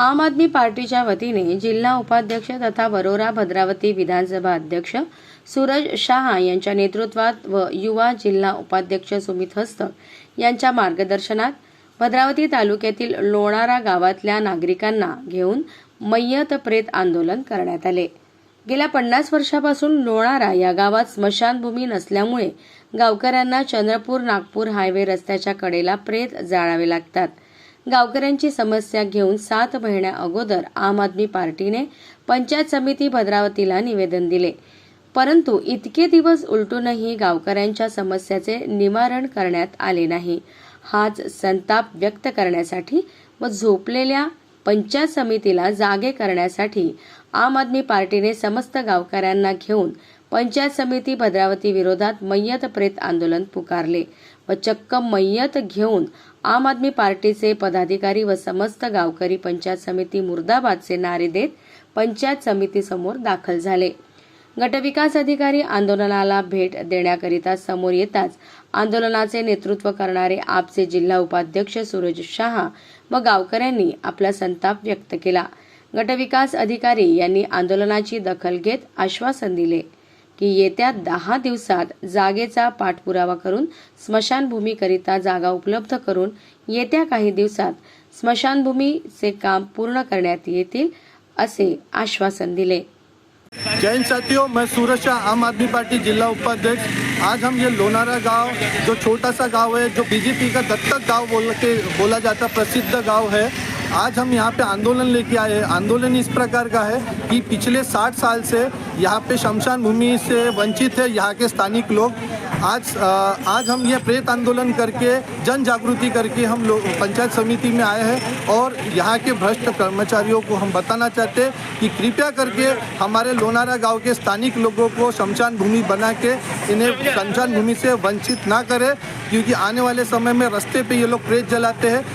आम आदमी पार्टीच्या वतीने जिल्हा उपाध्यक्ष तथा वरोरा भद्रावती विधानसभा अध्यक्ष सूरज शहा यांच्या नेतृत्वात व युवा जिल्हा उपाध्यक्ष सुमित हस्तक यांच्या मार्गदर्शनात भद्रावती तालुक्यातील लोणारा गावातल्या नागरिकांना घेऊन मय्यत प्रेत आंदोलन करण्यात आले. गेल्या पन्नास वर्षापासून लोणारा या गावात स्मशानभूमी नसल्यामुळे गावकऱ्यांना चंद्रपूर नागपूर हायवे रस्त्याच्या कडेला प्रेत जाळावे लागतात. गावकऱ्यांची समस्या घेऊन सात महिन्या अगोदर आम आदमी पार्टीने पंचायत समिती भद्रावतीला निवेदन दिले. परंतु इतके दिवस उलटूनही गावकऱ्यांच्या समस्याचे निवारण करण्यात आले नाही. हाच संताप व्यक्त करण्यासाठी व झोपलेल्या पंचायत समितीला जागे करण्यासाठी आम आदमी पार्टीने समस्त गावकऱ्यांना घेऊन पंचायत समिती भद्रावती विरोधात मय्यत प्रेत आंदोलन पुकारले व चक्क मय्यत घेऊन आम आदमी पार्टीचे पदाधिकारी व समस्त गावकरी पंचायत समिती मुर्दाबादचे नारे देत पंचायत समितीसमोर दाखल झाले. गटविकास अधिकारी आंदोलनाला भेट देण्याकरिता समोर येताच आंदोलनाचे नेतृत्व करणारे आपचे जिल्हा उपाध्यक्ष सूरज शहा व गावकऱ्यांनी आपला संताप व्यक्त केला. गटविकास अधिकारी यांनी आंदोलनाची दखल घेत आश्वासन दिले की येत्या दहा दिवसात जागेचा पाठपुरावा करून स्मशानभूमीकरिता जागा उपलब्ध करून येत्या काही दिवसात स्मशानभूमीचे काम पूर्ण करण्यात येतील असे आश्वासन दिले. जय हिंद साथियों, मैं सूरज शाह, आम आदमी पार्टी जिला उपाध्यक्ष। आज हम ये लोनारा गाँव, जो छोटा सा गाँव है, जो बीजेपी का दत्तक गाँव बोल के, बोला जाता, प्रसिद्ध गाँव है। आज हम यहाँ पे आंदोलन लेके आए हैं। आंदोलन इस प्रकार का है कि पिछले 60 साल से यहाँ पे शमशान भूमि से वंचित है, यहाँ के स्थानिक लोग। आज आज हम ये प्रेत आंदोलन करके जन जागृति करके हम लोग पंचायत समिति में आए हैं और यहाँ के भ्रष्ट कर्मचारियों को हम बताना चाहते हैं कि कृपया करके हमारे लोनारा गांव के स्थानिक लोगों को शमशान भूमि बना के इन्हें शमशान भूमि से वंचित ना करें क्योंकि आने वाले समय में रस्ते पे ये लोग प्रेत जलाते हैं।